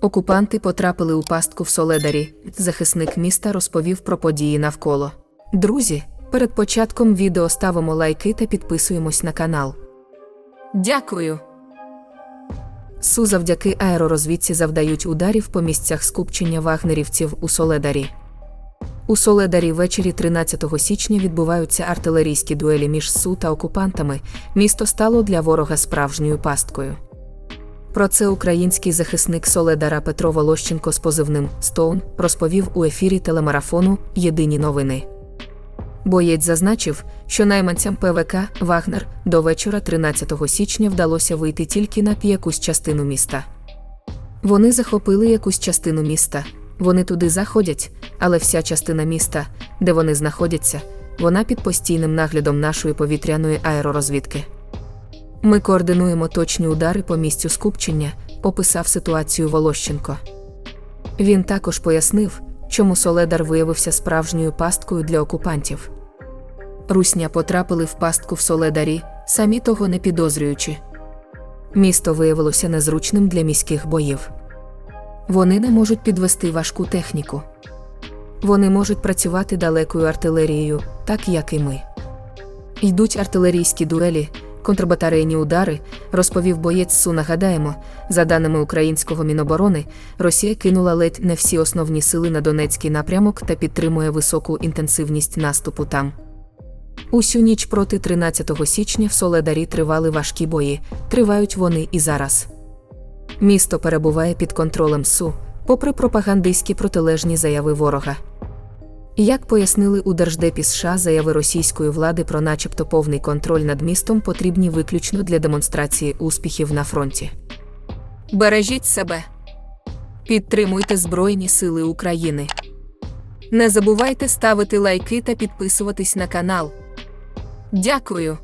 Окупанти потрапили у пастку в Соледарі. Захисник міста розповів про події навколо. Друзі, перед початком відео ставимо лайки та підписуємось на канал. Дякую. Су завдяки аеророзвідці завдають ударів по місцях скупчення вагнерівців у Соледарі. У Соледарі ввечері 13 січня відбуваються артилерійські дуелі між СУ та окупантами. Місто стало для ворога справжньою пасткою. Про це український захисник Соледара Петро Волощенко з позивним Стоун розповів у ефірі телемарафону Єдині новини. Боєць зазначив, що найманцям ПВК Вагнер до вечора 13 січня вдалося вийти тільки на якусь частину міста. Вони захопили якусь частину міста, вони туди заходять, але вся частина міста, де вони знаходяться, вона під постійним наглядом нашої повітряної аеророзвідки. Ми координуємо точні удари по місцю скупчення, описав ситуацію Волощенко. Він також пояснив, чому Соледар виявився справжньою пасткою для окупантів. Русня потрапили в пастку в Соледарі, самі того не підозрюючи. Місто виявилося незручним для міських боїв. Вони не можуть підвести важку техніку. Вони можуть працювати далекою артилерією, так як і ми. Йдуть артилерійські дуелі, контрбатарейні удари, розповів боєць Су. Нагадаємо, за даними українського міноборони, Росія кинула ледь не всі основні сили на Донецький напрямок та підтримує високу інтенсивність наступу там. Усю ніч проти 13 січня в Соледарі тривали важкі бої, тривають вони і зараз. Місто перебуває під контролем СУ, попри пропагандистські протилежні заяви ворога. Як пояснили у Держдепі США, заяви російської влади про начебто повний контроль над містом потрібні виключно для демонстрації успіхів на фронті. Бережіть себе. Підтримуйте Збройні Сили України. Не забувайте ставити лайки та підписуватись на канал. Дякую.